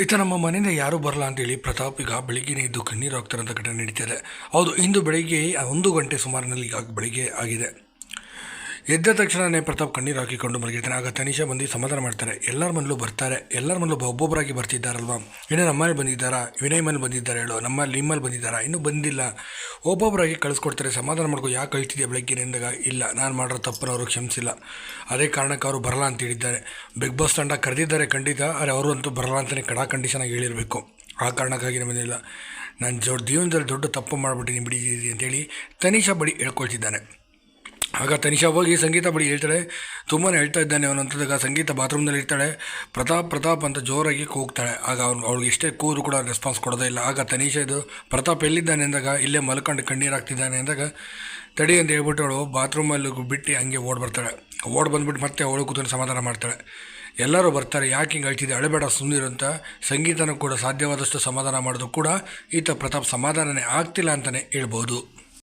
ಈತ ನಮ್ಮ ಮನೆಯಿಂದ ಯಾರೂ ಬರಲ್ಲ ಅಂತೇಳಿ ಪ್ರತಾಪ್ ಈಗ ಬೆಳಿಗ್ಗೆನೇ ಇದ್ದು ಕಣ್ಣೀರು ಹಾಕ್ತಾರಂತ ಘಟನೆ ನಡೀತಿದೆ. ಹೌದು, ಇಂದು ಬೆಳಿಗ್ಗೆ ಒಂದು ಗಂಟೆ ಸುಮಾರಿನಲ್ಲಿ ಈಗ ಬೆಳಿಗ್ಗೆ ಆಗಿದೆ. ಎದ್ದ ತಕ್ಷಣನೇ ಪ್ರತಾಪ್ ಕಣ್ಣೀರು ಹಾಕಿಕೊಂಡು ಮಲಗಿರ್ತಾನೆ. ಆಗ ತನಿಷಾ ಬಂದು ಸಮಾಧಾನ ಮಾಡ್ತಾರೆ. ಎಲ್ಲರ ಮನೇಲೂ ಬರ್ತಾರೆ. ಎಲ್ಲರ ಮನೇಲೂ ಒಬ್ಬೊಬ್ಬರಾಗಿ ಬರ್ತಿದ್ದಾರಲ್ವಾ? ಇನ್ನು ನಮ್ಮಲ್ಲಿ ಬಂದಿದ್ದಾರಾ? ವಿನಯ್ ಮನೇಲಿ ಬಂದಿದ್ದಾರೆ ಹೇಳೋ. ನಮ್ಮಲ್ಲಿ ನಿಮ್ಮಲ್ಲಿ ಬಂದಿದ್ದಾರಾ? ಇನ್ನೂ ಬಂದಿಲ್ಲ. ಒಬ್ಬೊಬ್ಬರಾಗಿ ಕಳಿಸ್ಕೊಡ್ತಾರೆ. ಸಮಾಧಾನ ಮಾಡ್ಕೊ ಯಾಕೆ ಕಳಿಸ್ತಿದ್ಯಾ ಬೆಳಗ್ಗೆ ಎಂದಾಗ? ಇಲ್ಲ, ನಾನು ಮಾಡಿರೋ ತಪ್ಪನ್ನು ಅವರು ಕ್ಷಮಿಸಿಲ್ಲ. ಅದೇ ಕಾರಣಕ್ಕೆ ಅವರು ಬರಲ್ಲ ಅಂತ ಹೇಳಿದ್ದಾರೆ. ಬಿಗ್ ಬಾಸ್ ತಂಡ ಕರೆದಿದ್ದಾರೆ ಖಂಡಿತ. ಆದರೆ ಅವರು ಅಂತೂ ಬರಲ್ಲ ಅಂತಲೇ ಕಡಾ ಕಂಡೀಷನಾಗಿ ಹೇಳಿರಬೇಕು. ಆ ಕಾರಣಕ್ಕಾಗಿ ಬಂದಿಲ್ಲ ನಾನು ಜೋ ಜೀವನದಲ್ಲಿ ದೊಡ್ಡ ತಪ್ಪು ಮಾಡಿಬಿಟ್ಟಿದ್ದೀನಿ ಬಿಡಿ ಅಂತೇಳಿ ತನಿಷಾ ಬಳಿ ಹೇಳ್ಕೊಳ್ತಿದ್ದಾನೆ. ಆಗ ತನಿಷಾ ಹೋಗಿ ಸಂಗೀತ ಬಳಿ ಹೇಳ್ತಾಳೆ ತುಂಬಾ ಹೇಳ್ತಾ ಇದ್ದಾನೆ, ಅವನು ಅಂತದಾಗ ಸಂಗೀತ ಬಾತ್ರೂಮ್ನಲ್ಲಿ ಇರ್ತಾಳೆ. ಪ್ರತಾಪ್ ಪ್ರತಾಪ್ ಅಂತ ಜೋರಾಗಿ ಕೂಗ್ತಾಳೆ. ಆಗ ಅವ್ನು, ಅವ್ಳಿಗೆ ಎಷ್ಟೇ ಕೂರು ಕೂಡ ರೆಸ್ಪಾನ್ಸ್ ಕೊಡೋದೇ ಇಲ್ಲ. ಆಗ ತನಿಷಾ ಇದು, ಪ್ರತಾಪ್ ಎಲ್ಲಿದ್ದಾನೆ? ಅಂದಾಗ ಇಲ್ಲೇ ಮಲ್ಕೊಂಡು ಕಣ್ಣೀರು ಹಾಕ್ತಿದ್ದಾನೆ. ಅಂದಾಗ ತಡಿ ಅಂತ ಹೇಳ್ಬಿಟ್ಟು ಅವಳು ಬಾತ್ರೂಮಲ್ಲಿ ಬಿಟ್ಟು ಹಂಗೆ ಓಡ್ ಬರ್ತಾಳೆ. ಓಡ್ ಬಂದ್ಬಿಟ್ಟು ಮತ್ತೆ ಅವಳು ಕೂತ್ಕೊಂಡು ಸಮಾಧಾನ ಮಾಡ್ತಾಳೆ. ಎಲ್ಲರೂ ಬರ್ತಾರೆ, ಯಾಕೆ ಹಿಂಗೆ ಹೇಳ್ತಿದ್ದೆ ಅಳಬೇಡ ಅಂತ. ಸಂಗೀತನೂ ಕೂಡ ಸಾಧ್ಯವಾದಷ್ಟು ಸಮಾಧಾನ ಮಾಡೋದು ಕೂಡ ಈತ ಪ್ರತಾಪ್ ಸಮಾಧಾನನೇ ಆಗ್ತಿಲ್ಲ ಅಂತಲೇ ಹೇಳ್ಬೋದು.